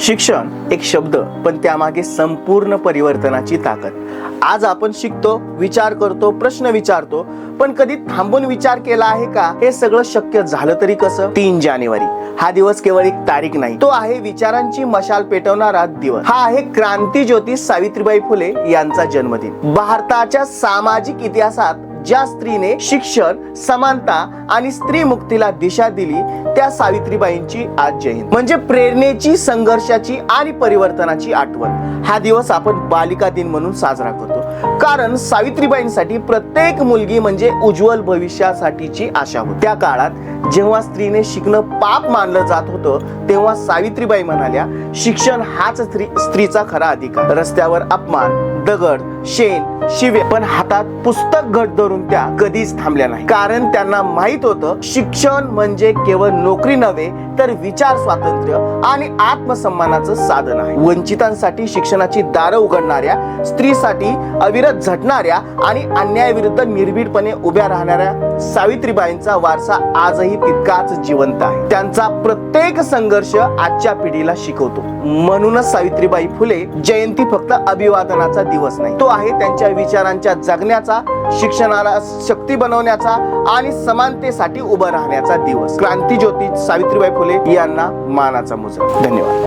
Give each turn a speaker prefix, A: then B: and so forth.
A: शिक्षण एक शब्द पण त्यामागे संपूर्ण परिवर्तनाची ताकद. आज आपण शिकतो विचार करतो प्रश्न विचारतो पण कधी थांबून विचार केला आहे का? हे सगळं शक्य झालं तरी कसं? तीन जानेवारी. हा दिवस केवळ एक तारीख नाही. तो आहे विचारांची मशाल पेटवणारा दिवस. हा आहे क्रांती ज्योती सावित्रीबाई फुले यांचा जन्मदिन. भारताच्या सामाजिक इतिहासात ज्या स्त्रीने शिक्षण समानता आणि स्त्री मुक्तीला दिशा दिली त्या सावित्रीबाईंची आज जयंती म्हणजे प्रेरणेची संघर्षाची आणि परिवर्तनाची आठवण. हा दिवस आपण बालिका दिन म्हणून साजरा करतो. कारण सावित्रीबाईंसाठी प्रत्येक मुलगी म्हणजे उज्ज्वल भविष्यासाठीची आशा होती. त्या काळात जेव्हा स्त्रीने शिकणं पाप मानलं जात होतं तेव्हा सावित्रीबाई म्हणाल्या शिक्षण हाच स्त्री स्त्रीचा खरा अधिकार. रस्त्यावर अपमान दगड शेण शिवे पण हातात पुस्तक घट धरून त्या कधीच थांबल्या नाही. कारण त्यांना माहीत होतं शिक्षण म्हणजे केवळ नोकरी नव्हे तर विचार स्वातंत्र्य आणि आत्मसन्मानाचं साधन आहे. वंचितांसाठी शिक्षणाची दारं उघडणाऱ्या स्त्रीसाठी अविरत झटणाऱ्या आणि अन्यायाविरुद्ध निर्भीडपणे उभ्या राहणाऱ्या सावित्रीबाईंचा वारसा आजही तितकाच जिवंत आहे. त्यांचा प्रत्येक संघर्ष आजच्या पिढीला शिकवतो. म्हणूनच सावित्रीबाई फुले जयंती फक्त अभिवादनाचा दिवस नाही. तो आहे त्यांच्या विचारांच्या जगण्याचा शिक्षणाला शक्ती बनवण्याचा आणि समानतेसाठी उभं राहण्याचा दिवस. क्रांती ज्योती सावित्रीबाई फुले यांना मानाचा मुजरा. धन्यवाद.